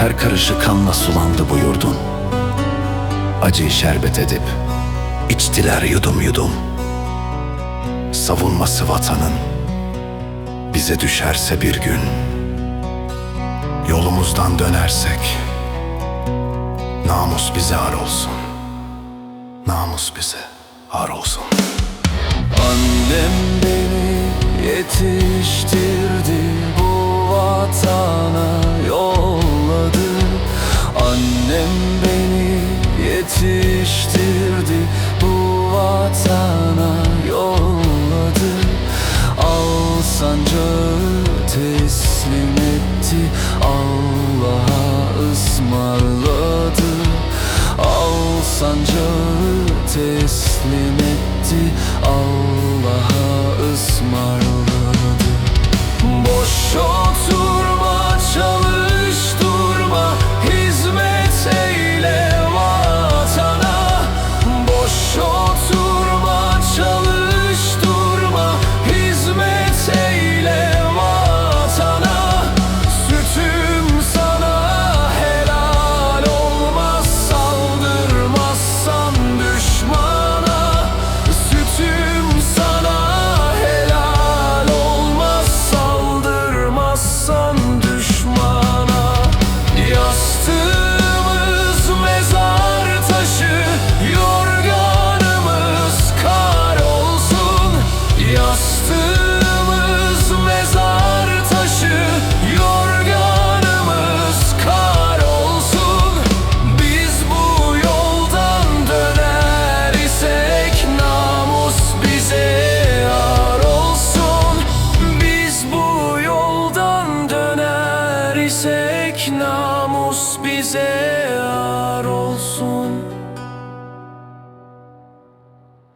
Her karışı kanla sulandı bu yurdun. Acıyı şerbet edip içtiler yudum yudum. Savunması vatanın Bize düşerse bir gün Yolumuzdan dönersek Namus bize ar olsun. Namus bize ar olsun. Annem beni yetiştirdi bu vatana sancağı teslim etti Allah'a ısmarladı. Al sancağı teslim etti Allah'a ısmarladı. namus bize